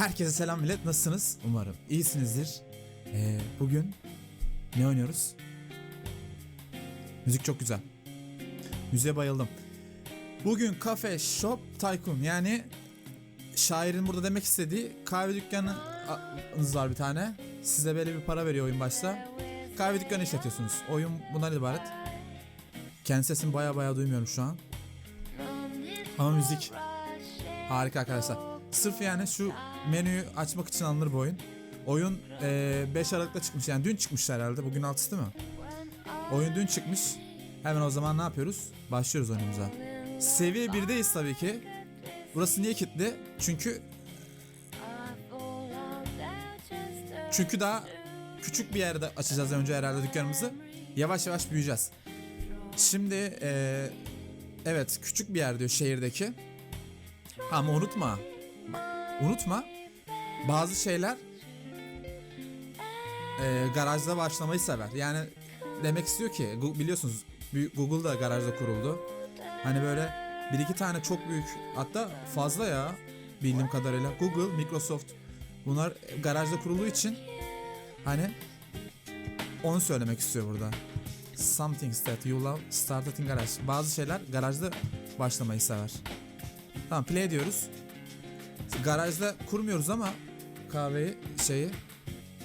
Herkese selam millet. Nasılsınız? Umarım iyisinizdir. Ee, bugün ne oynuyoruz? Müzik çok güzel. Müziğe bayıldım. Bugün Cafe Shop Tycoon yani şairin burada demek istediği kahve dükkanınız var bir tane. Size böyle bir para veriyor oyun başta. Kahve dükkanı işletiyorsunuz. Oyun bundan ibaret. Kendi sesimi baya baya duymuyorum şu an. Ama müzik harika arkadaşlar. Sırf yani şu menüyü açmak için alınır bu oyun. Oyun 5 Aralık'ta çıkmış yani dün çıkmış herhalde. Bugün 6'sı değil mi? Oyun dün çıkmış. Hemen o zaman ne yapıyoruz? Başlıyoruz oyunumuza. Seviye 1'deyiz tabii ki. Burası niye kilitli? Çünkü çünkü daha küçük bir yerde açacağız önce herhalde dükkanımızı. Yavaş yavaş büyüyeceğiz. Şimdi eee, evet küçük bir yer diyor şehirdeki. Ama unutma. Unutma. Bazı şeyler eee, garajda başlamayı sever. Yani demek istiyor ki biliyorsunuz Google da garajda kuruldu. Hani böyle bir iki tane çok büyük hatta fazla ya bildiğim kadarıyla Google, Microsoft bunlar garajda kurulduğu için hani onu söylemek istiyor burada. Some things that you love started in garage. Bazı şeyler garajda başlamayı sever. Tamam play diyoruz. Garajda kurmuyoruz ama kahveyi şeyi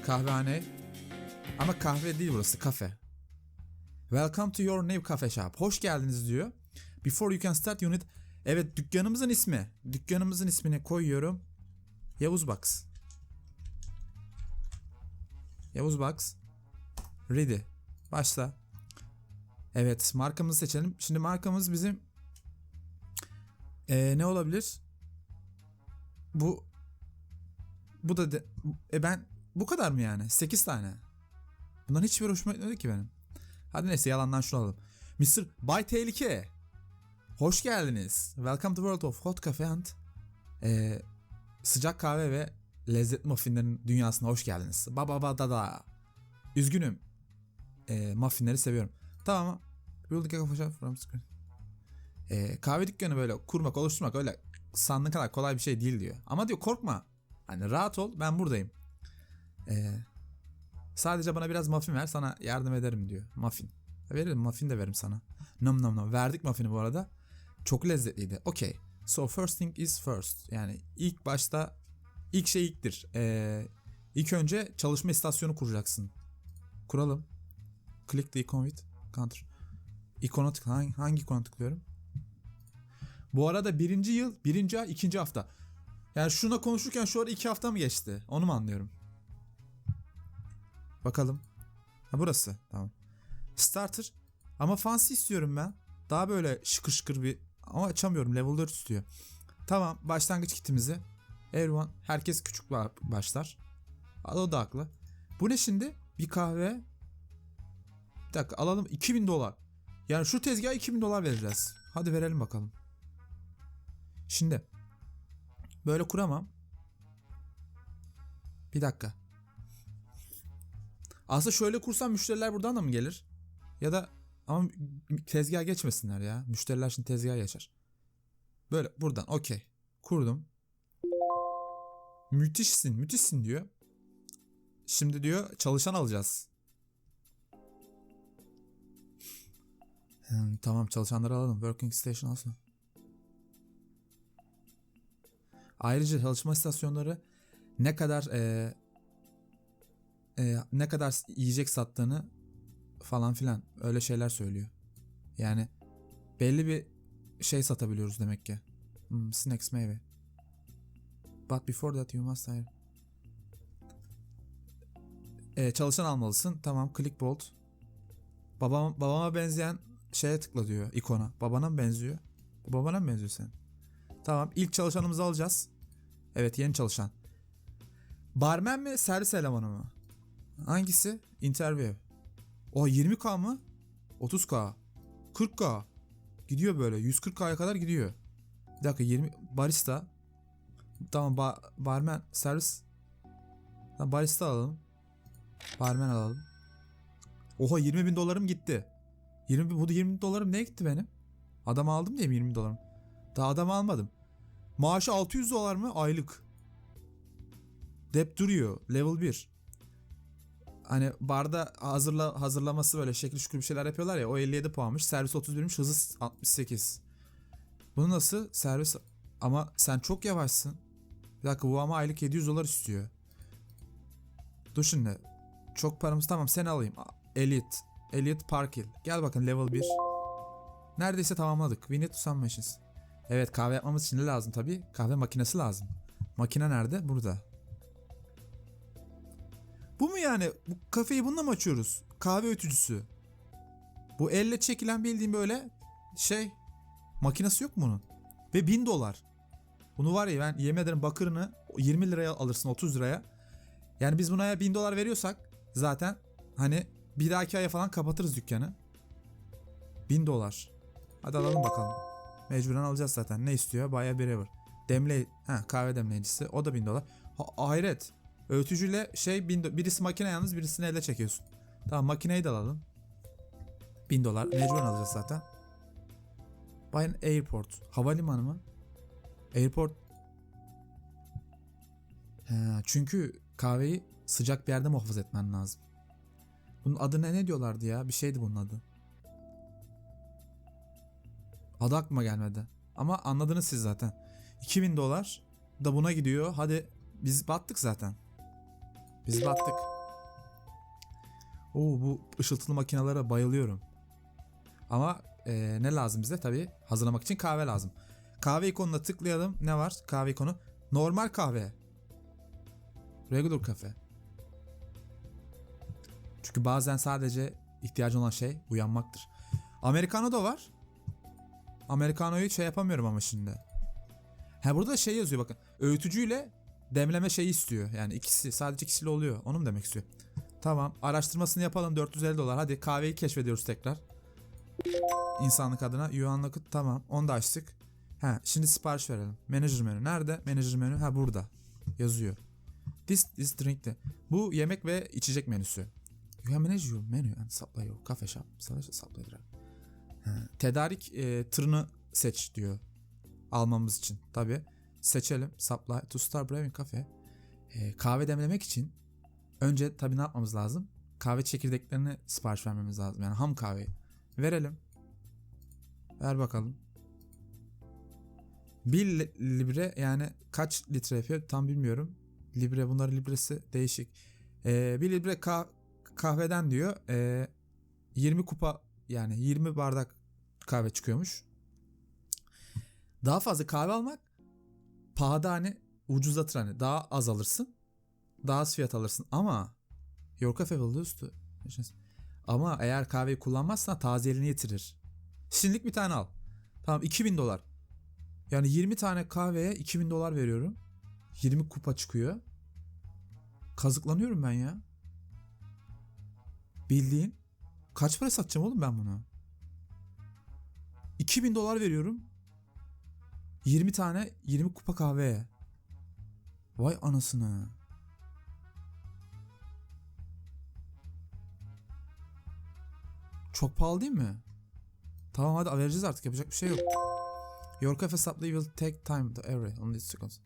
kahvehane ama kahve değil burası kafe. Welcome to your new cafe shop. Hoş geldiniz diyor. Before you can start need... Evet dükkanımızın ismi. Dükkanımızın ismini koyuyorum. Yavuz Box. Yavuz Box. Ready. Başla. Evet markamızı seçelim. Şimdi markamız bizim Ee, ne olabilir? Bu bu da de, e ben bu kadar mı yani? 8 tane. Bunların hiçbir hoşuma gitmedi ki benim. Hadi neyse yalandan şunu alalım. Mr. Bay Tehlike. Hoş geldiniz. Welcome to World of Hot Cafe and ee, sıcak kahve ve lezzetli muffinlerin dünyasına hoş geldiniz. Baba baba da da. Üzgünüm. Ee, muffinleri seviyorum. Tamam. Building a coffee from scratch. Ee, kahve dükkanı böyle kurmak, oluşturmak öyle sandığın kadar kolay bir şey değil diyor. Ama diyor korkma. Hani rahat ol ben buradayım. Ee, sadece bana biraz muffin ver sana yardım ederim diyor. Muffin. Veririm muffin de veririm sana. Nom nom nom. Verdik muffini bu arada. Çok lezzetliydi. Okey. So first thing is first. Yani ilk başta ilk şey ilktir. Ee, ilk önce çalışma istasyonu kuracaksın. Kuralım. Click the icon with counter. İkona tık hangi, hangi ikona tıklıyorum? Bu arada birinci yıl, birinci ay, ikinci hafta. Yani şuna konuşurken şu ara iki hafta mı geçti? Onu mu anlıyorum? Bakalım. Ha burası. Tamam. Starter. Ama fancy istiyorum ben. Daha böyle şıkır şıkır bir... Ama açamıyorum. Level 4 istiyor. Tamam. Başlangıç kitimizi. Everyone. Herkes küçük ba- başlar. O da haklı. Bu ne şimdi? Bir kahve. Bir dakika alalım. 2000 dolar. Yani şu tezgaha 2000 dolar vereceğiz. Hadi verelim bakalım. Şimdi böyle kuramam. Bir dakika. Aslında şöyle kursam müşteriler buradan da mı gelir? Ya da ama tezgah geçmesinler ya. Müşteriler şimdi tezgah geçer. Böyle buradan okey. Kurdum. Müthişsin, müthişsin diyor. Şimdi diyor çalışan alacağız. Hmm, tamam çalışanları alalım. Working station alsın. Ayrıca çalışma istasyonları ne kadar e, e, ne kadar yiyecek sattığını falan filan öyle şeyler söylüyor. Yani belli bir şey satabiliyoruz demek ki. Hmm, snacks meyve. But before that you must hire. E, çalışan almalısın. Tamam click bolt. Babam, babama benzeyen şeye tıkla diyor ikona. Babana mı benziyor? Babana mı benziyor sen? Tamam ilk çalışanımızı alacağız. Evet yeni çalışan. Barmen mi servis elemanı mı? Hangisi? Interview. O 20k mı? 30k. 40k. Gidiyor böyle 140k'ya kadar gidiyor. Bir dakika 20 barista. Tamam ba- barmen servis. Tamam, barista alalım. Barmen alalım. Oha 20 bin dolarım gitti. 20 bin, bu da 20 bin dolarım ne gitti benim? Adam aldım diye mi 20 bin dolarım? Daha adam almadım. Maaşı 600 dolar mı aylık? Dep duruyor. Level 1. Hani barda hazırla, hazırlaması böyle şekil şükür bir şeyler yapıyorlar ya o 57 puanmış. Servis 31'miş hızı 68. Bunu nasıl? Servis ama sen çok yavaşsın. Bir dakika bu ama aylık 700 dolar istiyor. Dur şimdi. Çok paramız tamam seni alayım. Elite. Elite Parkil. Gel bakın level 1. Neredeyse tamamladık. We need to some machines. Evet kahve yapmamız için ne lazım tabii? Kahve makinesi lazım. Makine nerede? Burada. Bu mu yani? Bu kafeyi bununla mı açıyoruz? Kahve ötücüsü. Bu elle çekilen bildiğim böyle şey makinesi yok bunun? Ve 1000 dolar. Bunu var ya ben yemin ederim bakırını 20 liraya alırsın 30 liraya. Yani biz buna 1000 dolar veriyorsak zaten hani bir dahaki aya falan kapatırız dükkanı. 1000 dolar. Hadi alalım bakalım. Mecburen alacağız zaten. Ne istiyor? Baya Brewer. Demle ha kahve demleyicisi. O da 1000 dolar. Ha, hayret. Öğütücüyle şey 1000 do- birisi makine yalnız birisini elle çekiyorsun. Tamam makineyi de alalım. 1000 dolar. Mecburen alacağız zaten. Bayern Airport. Havalimanı mı? Airport. He, çünkü kahveyi sıcak bir yerde muhafaza etmen lazım. Bunun adı ne, ne diyorlardı ya? Bir şeydi bunun adı. Adı aklıma gelmedi. Ama anladınız siz zaten. 2000 dolar da buna gidiyor. Hadi biz battık zaten. Biz battık. Oo bu ışıltılı makinelere bayılıyorum. Ama eee, ne lazım bize? Tabii hazırlamak için kahve lazım. Kahve ikonuna tıklayalım. Ne var? Kahve ikonu. Normal kahve. Regular kafe. Çünkü bazen sadece ihtiyacın olan şey uyanmaktır. Americano da var. Americano'yu şey yapamıyorum ama şimdi. Ha burada da şey yazıyor bakın. Öğütücüyle demleme şeyi istiyor. Yani ikisi sadece ikisiyle oluyor. Onu mu demek istiyor? Tamam. Araştırmasını yapalım 450 dolar. Hadi kahveyi keşfediyoruz tekrar. İnsanlık adına. Yuanlık tamam. Onu da açtık. Ha şimdi sipariş verelim. Manager menü nerede? Manager menü ha burada. Yazıyor. This is drink de. Bu yemek ve içecek menüsü. You have manage your menu and supply your coffee shop. Sadece supply direct. Tedarik e, tırını seç diyor. Almamız için. Tabi. Seçelim. Supply to start brewing cafe. E, kahve demlemek için önce tabi ne yapmamız lazım? Kahve çekirdeklerini sipariş vermemiz lazım. Yani ham kahveyi. Verelim. Ver bakalım. 1 li- libre yani kaç litre yapıyor tam bilmiyorum. Libre bunların libresi değişik. Ee, 1 libre ka- kahveden diyor ee, 20 kupa yani 20 bardak kahve çıkıyormuş. Daha fazla kahve almak pahada hani ucuzlatır hani daha az alırsın. Daha az fiyat alırsın ama your cafe to- ama eğer kahveyi kullanmazsan tazeliğini yitirir. Şimdilik bir tane al. Tamam 2000 dolar. Yani 20 tane kahveye 2000 dolar veriyorum. 20 kupa çıkıyor. Kazıklanıyorum ben ya. Bildiğin. Kaç para satacağım oğlum ben bunu? 2000 dolar veriyorum. 20 tane 20 kupa kahveye. Vay anasını. Çok pahalı değil mi? Tamam hadi vereceğiz artık yapacak bir şey yok. Your cafe supply will take time to every only seconds.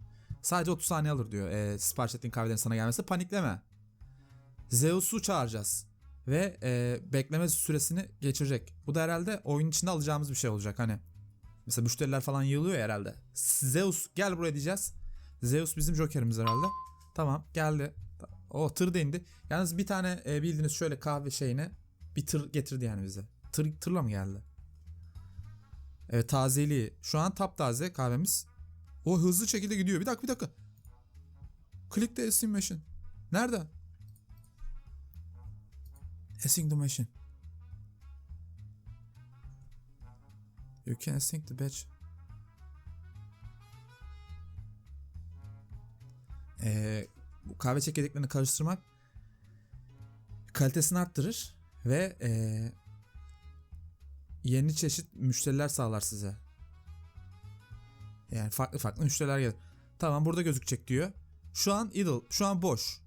Sadece 30 saniye alır diyor. E, sipariş ettiğin kahvelerin sana gelmesi. Panikleme. Zeus'u çağıracağız. Ve e, bekleme süresini geçirecek. Bu da herhalde oyun içinde alacağımız bir şey olacak. Hani mesela müşteriler falan yığılıyor ya herhalde. Zeus gel buraya diyeceğiz. Zeus bizim jokerimiz herhalde. Tamam geldi. O tır da indi. Yalnız bir tane e, bildiğiniz şöyle kahve şeyine bir tır getirdi yani bize. Tır, tırla mı geldi? Evet tazeliği. Şu an taptaze kahvemiz. O hızlı şekilde gidiyor. Bir dakika bir dakika. Click the machine. Nerede? Async the machine. You can async the batch. Ee, bu kahve çekirdeklerini karıştırmak kalitesini arttırır ve ee, yeni çeşit müşteriler sağlar size. Yani farklı farklı müşteriler gelir. Tamam burada gözükecek diyor. Şu an idle. Şu an boş.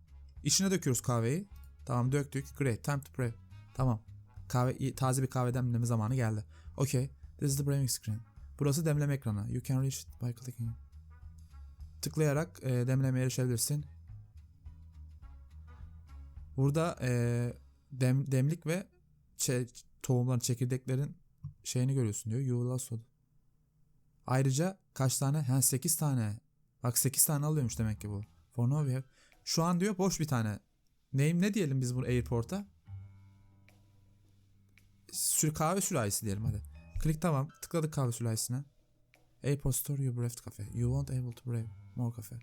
İçine döküyoruz kahveyi. Tamam döktük. Great. Time to pray. Tamam. Kahve, taze bir kahve demleme zamanı geldi. Okay. This is the brewing screen. Burası demleme ekranı. You can reach it by clicking. Tıklayarak e, demlemeye erişebilirsin. Burada eee, dem, demlik ve çe- tohumların, çekirdeklerin şeyini görüyorsun diyor. Yuvala soda. Ayrıca kaç tane? Ha 8 tane. Bak 8 tane alıyormuş demek ki bu. For now we have- Şu an diyor boş bir tane. Neyim ne diyelim biz bu airport'a? Sür kahve sürahisi diyelim hadi. Klik tamam. Tıkladık kahve sürahisine. Airport store you brewed cafe. You won't able to brew more cafe.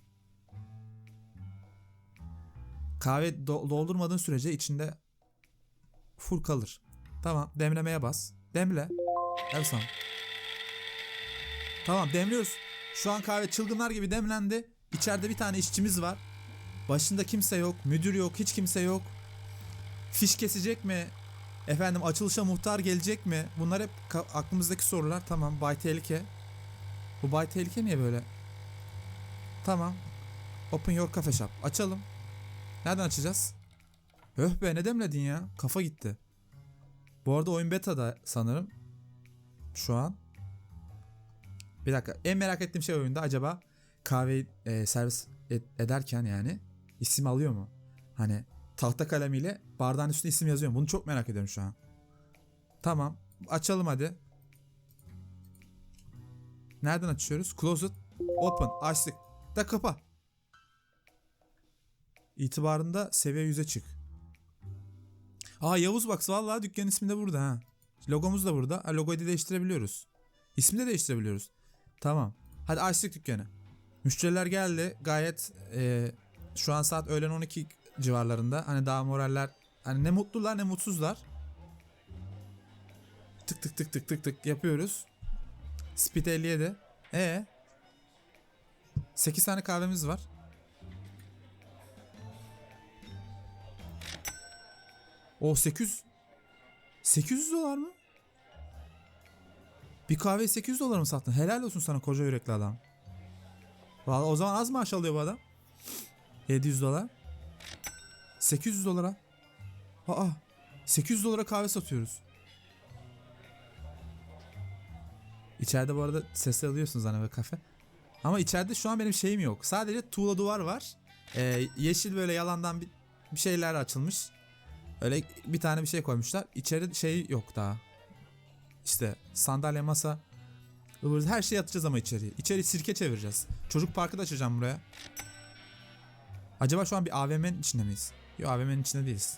Kahve do- doldurmadığın sürece içinde full kalır. Tamam demlemeye bas. Demle. Some. Tamam demliyoruz. Şu an kahve çılgınlar gibi demlendi. İçeride bir tane işçimiz var. Başında kimse yok. Müdür yok. Hiç kimse yok. Fiş kesecek mi? Efendim açılışa muhtar gelecek mi? Bunlar hep aklımızdaki sorular. Tamam Bay Tehlike. Bu Bay Tehlike niye böyle? Tamam. Open your cafe shop. Açalım. Nereden açacağız? Öh be ne demledin ya? Kafa gitti. Bu arada oyun beta'da sanırım. Şu an. Bir dakika. En merak ettiğim şey oyunda acaba kahveyi e, servis ed- ederken yani isim alıyor mu? Hani tahta kalemiyle bardağın üstüne isim yazıyor mu? Bunu çok merak ediyorum şu an. Tamam. Açalım hadi. Nereden açıyoruz? Closet. Open. Açtık. Da kapa. İtibarında seviye 100'e çık. Aa Yavuz Box vallahi dükkanın ismi de burada ha. Logomuz da burada. Ha, logoyu da değiştirebiliyoruz. İsmi de değiştirebiliyoruz. Tamam. Hadi açtık dükkanı. Müşteriler geldi. Gayet e, şu an saat öğlen 12 civarlarında. Hani daha moraller hani ne mutlular ne mutsuzlar. Tık tık tık tık tık tık yapıyoruz. Speed 57. E 8 tane kahvemiz var. O 800 800 dolar mı? Bir kahve 800 dolar mı sattın? Helal olsun sana koca yürekli adam. Vallahi o zaman az maaş alıyor bu adam. 700 dolar. 800 dolara. Aa 800 dolara kahve satıyoruz. İçeride bu arada sesler alıyorsunuz hani böyle kafe. Ama içeride şu an benim şeyim yok. Sadece tuğla duvar var. Ee, yeşil böyle yalandan bir, bir şeyler açılmış. Öyle bir tane bir şey koymuşlar. İçeri şey yok daha. İşte sandalye, masa, her şeyi atacağız ama içeriye. İçeri sirke çevireceğiz. Çocuk parkı da açacağım buraya. Acaba şu an bir AVM'nin içinde miyiz? Yok AVM'nin içinde değiliz.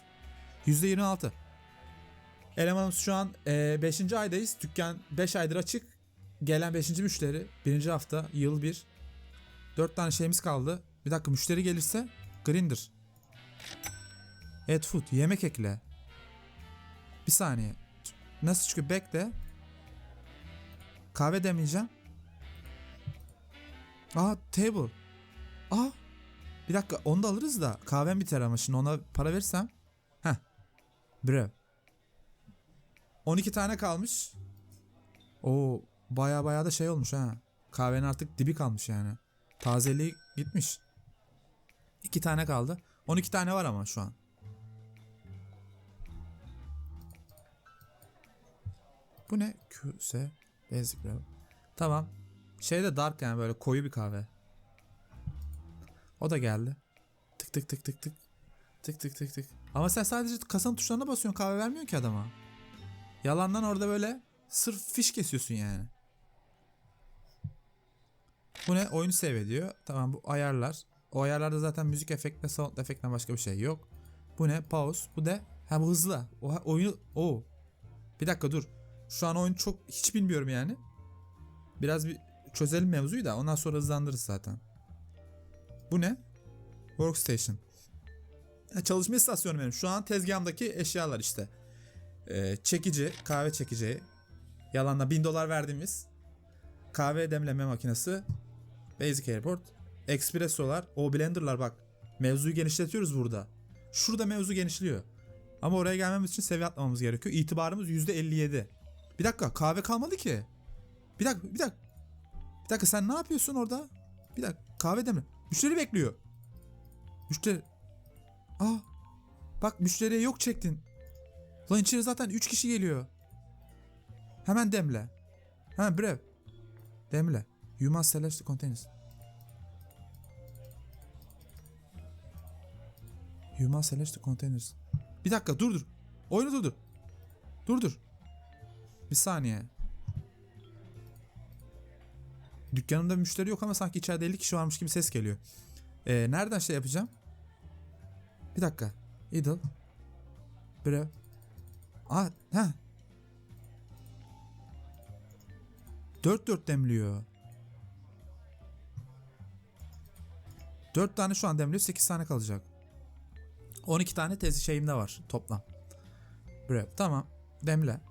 %26. Elemanımız şu an 5. aydayız. Dükkan 5 aydır açık. Gelen 5. müşteri. 1. hafta yıl 1. 4 tane şeyimiz kaldı. Bir dakika müşteri gelirse Grinder. Add food. Yemek ekle. Bir saniye. Nasıl çıkıyor? Bekle. Kahve demleyeceğim. Aa table. Aa. Bir dakika onu da alırız da kahvem biter ama şimdi ona para verirsem. Heh. Brev. 12 tane kalmış. O baya baya da şey olmuş ha. Kahvenin artık dibi kalmış yani. Tazeliği gitmiş. 2 tane kaldı. 12 tane var ama şu an. Bu ne? QS Basic. Tamam. Şey de dark yani böyle koyu bir kahve. O da geldi. Tık tık tık tık tık. Tık tık tık tık. Ama sen sadece kasanın tuşlarına basıyorsun kahve vermiyor ki adama. Yalandan orada böyle sırf fiş kesiyorsun yani. Bu ne? Oyunu save ediyor. Tamam bu ayarlar. O ayarlarda zaten müzik efekt ve sound efektten başka bir şey yok. Bu ne? Pause. Bu de ha bu hızlı. O oyunu o. Bir dakika dur. Şu an oyun çok hiç bilmiyorum yani. Biraz bir çözelim mevzuyu da ondan sonra hızlandırırız zaten. Bu ne? Workstation. Çalışma istasyonu benim. Şu an tezgahımdaki eşyalar işte. Ee, çekici, kahve çekeceği. Yalanla 1000 dolar verdiğimiz kahve demleme makinesi. Basic Airport. Espressolar. O blenderlar bak. Mevzuyu genişletiyoruz burada. Şurada mevzu genişliyor. Ama oraya gelmemiz için seviye atlamamız gerekiyor. İtibarımız %57. Bir dakika kahve kalmadı ki. Bir dakika bir dakika. Bir dakika sen ne yapıyorsun orada? Bir dakika kahve demle. Müşteri bekliyor. Müşteri. Aa. Bak müşteriye yok çektin. Lan içeri zaten 3 kişi geliyor. Hemen demle. Hemen brev. Demle. You must select the containers. You must select the containers. Bir dakika dur dur. Oyunu dur dur. Dur dur. Bir saniye. Dükkanımda müşteri yok ama sanki içeride 50 kişi varmış gibi ses geliyor. Ee, nereden şey yapacağım? Bir dakika. Idle. Bre. Aa, ha. 4 4 demliyor. 4 tane şu an demliyor. 8 tane kalacak. 12 tane tezi şeyimde var toplam. Bre. Tamam. Demle.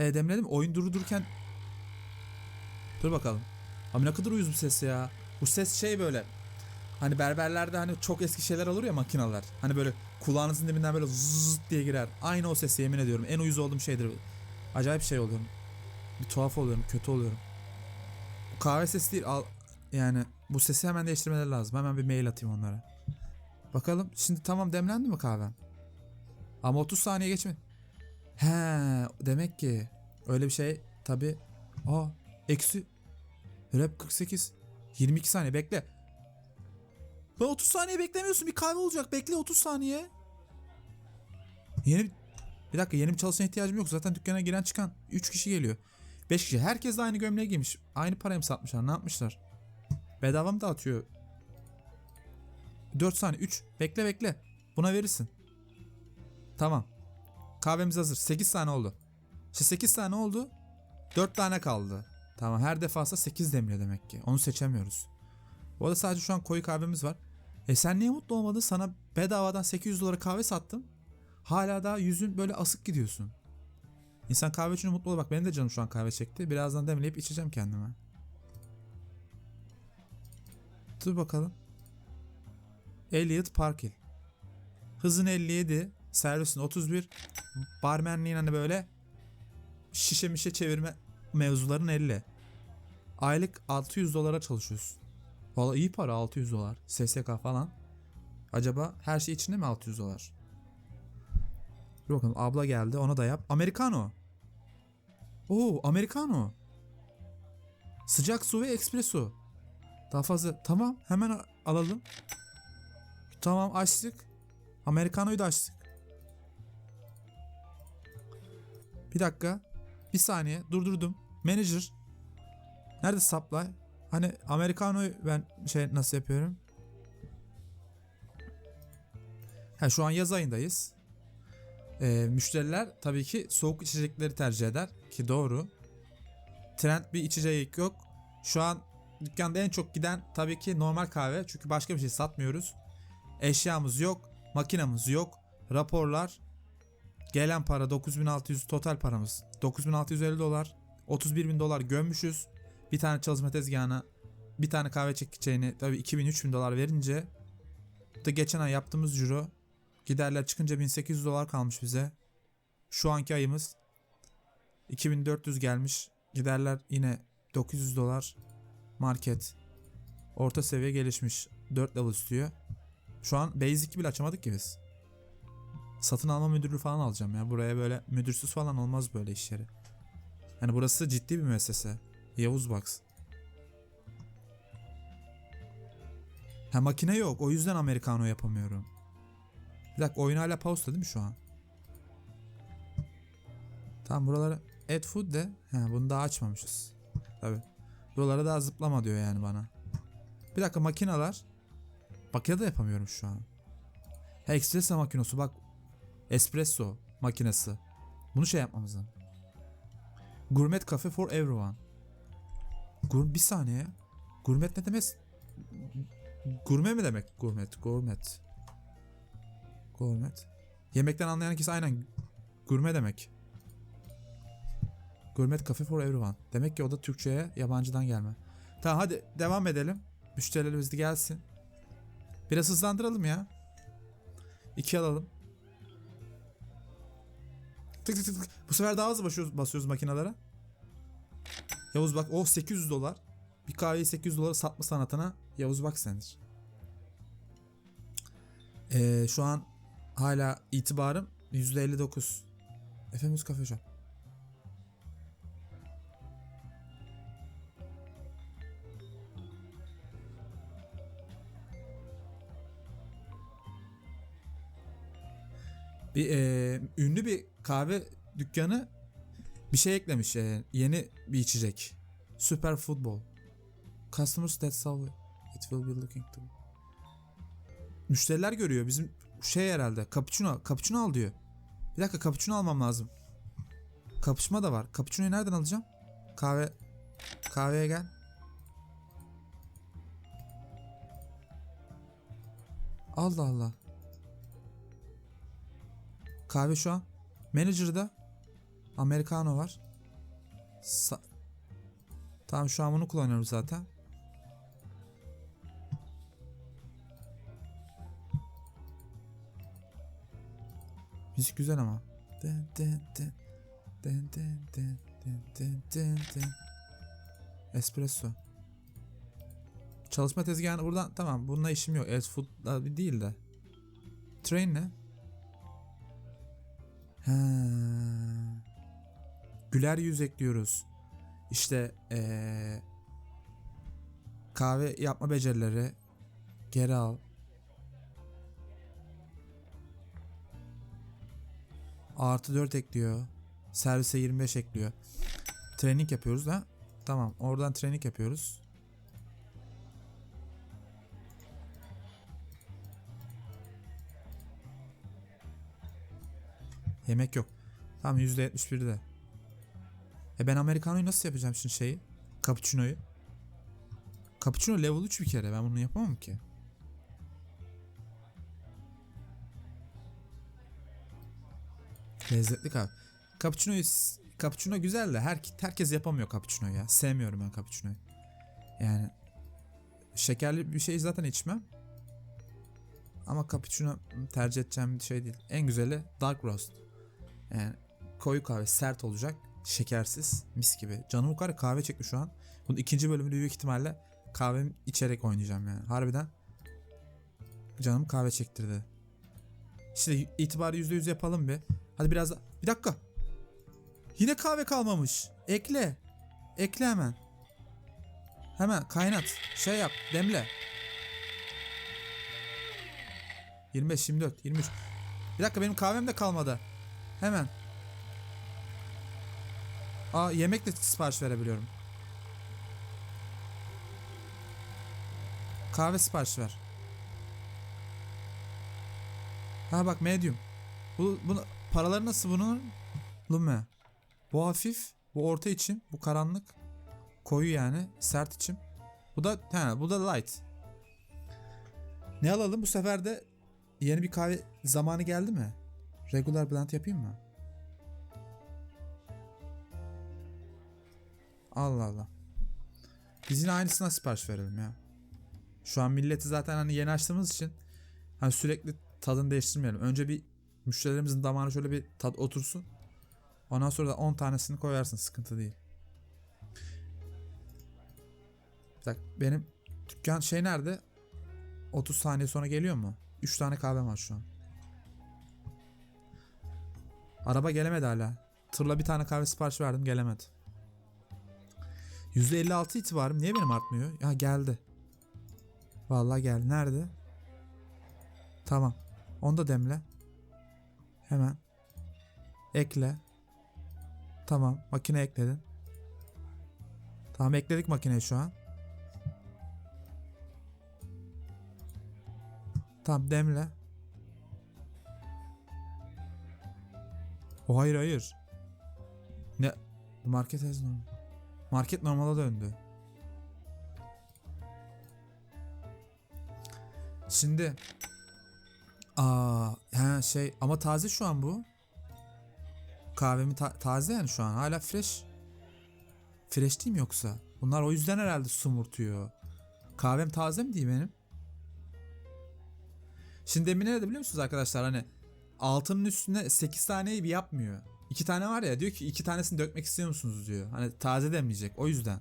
E demledim. Oyun durdururken Dur bakalım. Abi ne kadar uyuz bu ses ya. Bu ses şey böyle. Hani berberlerde hani çok eski şeyler olur ya makineler. Hani böyle kulağınızın dibinden böyle zzz diye girer. Aynı o ses yemin ediyorum. En uyuz olduğum şeydir. Acayip şey oluyorum. Bir tuhaf oluyorum. Kötü oluyorum. Bu kahve sesi değil. Al, yani bu sesi hemen değiştirmeleri lazım. Hemen bir mail atayım onlara. Bakalım. Şimdi tamam demlendi mi kahvem? Ama 30 saniye geçmedi. He, demek ki öyle bir şey tabi. Aa, eksi. Rap 48. 22 saniye bekle. Ben 30 saniye beklemiyorsun. Bir kahve olacak. Bekle 30 saniye. Yeni bir- dakika yeni bir çalışana ihtiyacım yok. Zaten dükkana giren çıkan 3 kişi geliyor. 5 kişi. Herkes de aynı gömleği giymiş. Aynı parayı mı satmışlar? Ne yapmışlar? Bedava mı dağıtıyor? 4 saniye. 3. Bekle bekle. Buna verirsin. Tamam. Kahvemiz hazır. 8 tane oldu. İşte 8 tane oldu. 4 tane kaldı. Tamam her defasında 8 demliyor demek ki. Onu seçemiyoruz. Bu arada sadece şu an koyu kahvemiz var. E sen niye mutlu olmadın? Sana bedavadan 800 dolara kahve sattım. Hala daha yüzün böyle asık gidiyorsun. İnsan kahve için mutlu olur. Bak benim de canım şu an kahve çekti. Birazdan demleyip içeceğim kendime. Dur bakalım. Elliot Parkhill. Hızın 57. Servisin 31. Barmenliğin hani böyle şişe mişe çevirme mevzuların 50. Aylık 600 dolara çalışıyorsun. Valla iyi para 600 dolar. SSK falan. Acaba her şey içinde mi 600 dolar? Dur bakalım abla geldi ona da yap. Americano. Oo Americano. Sıcak su ve espresso. Daha fazla. Tamam hemen alalım. Tamam açtık. Americano'yu da açtık. Bir dakika. Bir saniye durdurdum. Manager. Nerede supply? Hani Americano'yu ben şey nasıl yapıyorum? Ha şu an yaz ayındayız. Ee, müşteriler tabii ki soğuk içecekleri tercih eder ki doğru. Trend bir içecek yok. Şu an dükkanda en çok giden tabii ki normal kahve çünkü başka bir şey satmıyoruz. Eşyamız yok, makinamız yok, raporlar, gelen para 9600 total paramız 9650 dolar, 31000 dolar gömmüşüz. Bir tane çalışma tezgahına bir tane kahve çekeceğini tabii 2000-3000 dolar verince da geçen ay yaptığımız euro giderler çıkınca 1800 dolar kalmış bize. Şu anki ayımız 2400 gelmiş. Giderler yine 900 dolar market. Orta seviye gelişmiş. 4 level istiyor. Şu an basic bile açamadık ki biz. Satın alma müdürlüğü falan alacağım ya. Buraya böyle müdürsüz falan olmaz böyle iş yeri. Yani burası ciddi bir müessese. Yavuz Box. Ha makine yok. O yüzden Americano yapamıyorum. Bir dakika oyun hala pause'da değil mi şu an? Tamam buraları add food de. Ha bunu daha açmamışız. Tabi. Buralara daha zıplama diyor yani bana. Bir dakika makineler. Makine de yapamıyorum şu an. Ha espresso makinesi bak. Espresso makinesi. Bunu şey yapmamız lazım. Gourmet cafe for everyone. Gur bir saniye. Gurmet ne demek? Gurme mi demek? Gurmet, gurmet. Gurmet. Yemekten anlayan kişi aynen gurme demek. Gurmet cafe for everyone. Demek ki o da Türkçe'ye yabancıdan gelme. Tamam hadi devam edelim. Müşterilerimiz de gelsin. Biraz hızlandıralım ya. İki alalım. Tık tık tık. Bu sefer daha hızlı basıyoruz, basıyoruz makinelere. Yavuz bak o 800 dolar. Bir kahveyi 800 dolara satma sanatına Yavuz bak sendir. Ee, şu an hala itibarım %59. Efendimiz Cafe Shop. Bir e, ünlü bir kahve dükkanı bir şey eklemiş. e, yeni bir içecek. Super Football. Customers that saw it will be looking to. Müşteriler görüyor. Bizim şey herhalde. Cappuccino. Cappuccino al diyor. Bir dakika cappuccino almam lazım. Kapışma da var. Cappuccino'yu nereden alacağım? Kahve kahveye gel. Allah Allah. Kahve şu an. Manager'da Americano var. Sa- tamam şu an bunu kullanıyorum zaten. Müzik güzel ama. Dın dın dın. Dın dın dın dın dın dın dın. Espresso. Çalışma tezgahını buradan tamam bununla işim yok. As food değil de. Train ne? Ha. Güler yüz ekliyoruz. İşte eee, kahve yapma becerileri geri al. Artı 4 ekliyor. Servise 25 ekliyor. Training yapıyoruz da. Tamam oradan training yapıyoruz. Yemek yok. Tamam %71'de. E ben Americano'yu nasıl yapacağım şimdi şeyi? Cappuccino'yu. Cappuccino level 3 bir kere. Ben bunu yapamam ki. Lezzetli kahve. Cappuccino'yu Cappuccino güzel de her, herkes yapamıyor cappuccino'yu ya. Sevmiyorum ben cappuccino'yu. Yani şekerli bir şey zaten içmem. Ama cappuccino tercih edeceğim bir şey değil. En güzeli dark roast. Yani koyu kahve sert olacak. Şekersiz. Mis gibi. Canım o kadar kahve çekti şu an. Bunun ikinci bölümünü büyük ihtimalle kahvemi içerek oynayacağım yani. Harbiden canım kahve çektirdi. İşte itibarı %100 yapalım bir. Hadi biraz. Bir dakika. Yine kahve kalmamış. Ekle. Ekle hemen. Hemen kaynat. Şey yap. Demle. 25, 24, 23. Bir dakika benim kahvem de kalmadı. Hemen. Aa yemek de sipariş verebiliyorum. Kahve sipariş ver. Ha bak medium. Bu, bunu paraları nasıl bunun? Lume. Bu hafif, bu orta içim, bu karanlık. Koyu yani, sert içim. Bu da he, bu da light. Ne alalım bu sefer de yeni bir kahve zamanı geldi mi? Regular blend yapayım mı? Allah Allah. Biz yine aynısına sipariş verelim ya. Şu an milleti zaten hani yeni açtığımız için hani sürekli tadını değiştirmeyelim. Önce bir müşterilerimizin damağına şöyle bir tat otursun. Ondan sonra da 10 tanesini koyarsın sıkıntı değil. Bak benim dükkan şey nerede? 30 saniye sonra geliyor mu? 3 tane kahve var şu an. Araba gelemedi hala. Tırla bir tane kahve sipariş verdim gelemedi. %56 itibarım niye benim artmıyor? Ya geldi. Vallahi geldi. Nerede? Tamam. Onu da demle. Hemen. Ekle. Tamam. Makine ekledin. Tamam ekledik makineyi şu an. Tamam demle. O hayır hayır. Ne? Market has normal. Market normala döndü. Şimdi Aa, he şey ama taze şu an bu. Kahvemi ta- taze yani şu an hala fresh. Fresh değil mi yoksa? Bunlar o yüzden herhalde sumurtuyor. Kahvem taze mi değil benim? Şimdi demin ne dedi biliyor musunuz arkadaşlar hani altının üstüne 8 taneyi bir yapmıyor. 2 tane var ya diyor ki 2 tanesini dökmek istiyor musunuz diyor. Hani taze demleyecek o yüzden.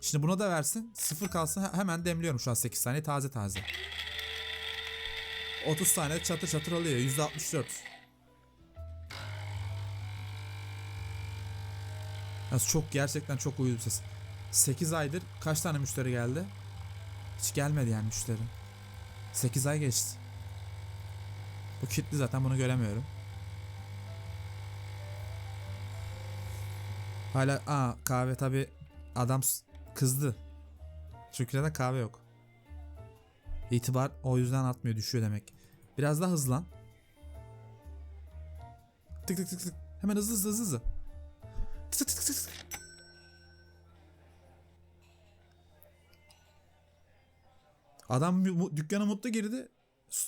Şimdi buna da versin sıfır kalsın he- hemen demliyorum şu an 8 tane taze taze. 30 tane çatır çatır alıyor %64. Ya çok gerçekten çok uyuz ses. 8 aydır kaç tane müşteri geldi? Hiç gelmedi yani müşteri. 8 ay geçti. Bu kilitli zaten bunu göremiyorum. Hala aa kahve tabi adam kızdı. Çünkü de kahve yok. İtibar o yüzden atmıyor düşüyor demek. Biraz daha hızlan. Tık tık tık tık. Hemen hızlı hızlı hızlı. Tık tık tık tık. Adam dükkanı mutlu girdi.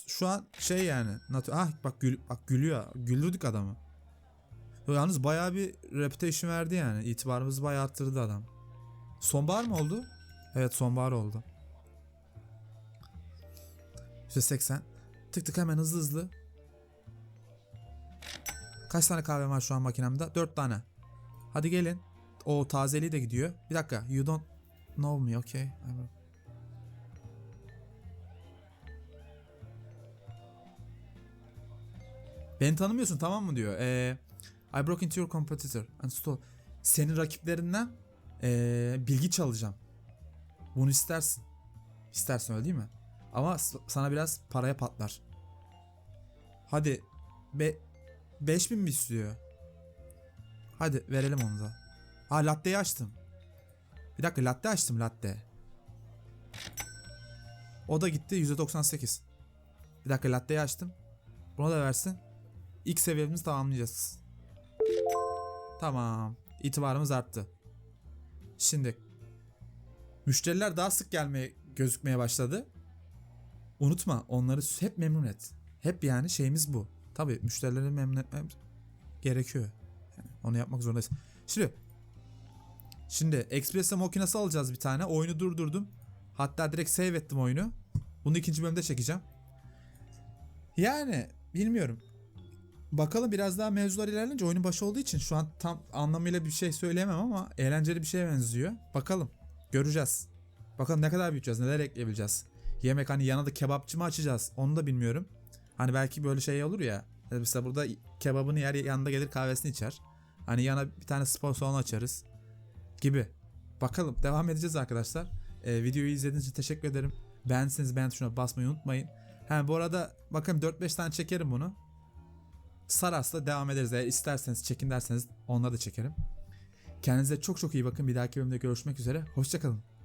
Şu an şey yani. nat- Ah bak gül bak gülüyor. Güldürdük adamı. Yalnız bayağı bir reputation verdi yani. İtibarımızı bayağı arttırdı adam. Sonbahar mı oldu? Evet sonbahar oldu. İşte 80. Tık tık hemen hızlı hızlı. Kaç tane kahve var şu an makinemde? 4 tane. Hadi gelin. O tazeliği de gidiyor. Bir dakika. You don't know me, okay? Beni tanımıyorsun tamam mı diyor. Ee, I broke into your competitor and stole. Senin rakiplerinden ee, bilgi çalacağım. Bunu istersin. İstersin öyle değil mi? Ama sana biraz paraya patlar. Hadi. Be 5000 mi istiyor? Hadi verelim onu da. Ha latteyi açtım. Bir dakika latte açtım latte. O da gitti %98. Bir dakika latteyi açtım. Buna da versin. İlk seviyemizi tamamlayacağız. Tamam. İtibarımız arttı. Şimdi müşteriler daha sık gelmeye gözükmeye başladı. Unutma onları hep memnun et. Hep yani şeyimiz bu. Tabii müşterileri memnun etmem gerekiyor. Yani onu yapmak zorundayız. Şimdi Şimdi Expresso makinesi alacağız bir tane. Oyunu durdurdum. Hatta direkt save ettim oyunu. Bunu ikinci bölümde çekeceğim. Yani bilmiyorum. Bakalım biraz daha mevzular ilerleyince oyunun başı olduğu için şu an tam anlamıyla bir şey söyleyemem ama eğlenceli bir şeye benziyor. Bakalım. Göreceğiz. Bakalım ne kadar büyüteceğiz, neler ekleyebileceğiz. Yemek hani yanına da kebapçı mı açacağız onu da bilmiyorum. Hani belki böyle şey olur ya. Mesela burada kebabını yer yanında gelir kahvesini içer. Hani yana bir tane spor salonu açarız. Gibi. Bakalım devam edeceğiz arkadaşlar. Ee, videoyu izlediğiniz için teşekkür ederim. Beğendiyseniz beğen tuşuna basmayı unutmayın. Ha bu arada bakın 4-5 tane çekerim bunu. Saras'la devam ederiz. Eğer isterseniz çekin derseniz onları da çekerim. Kendinize çok çok iyi bakın. Bir dahaki bölümde görüşmek üzere. Hoşçakalın.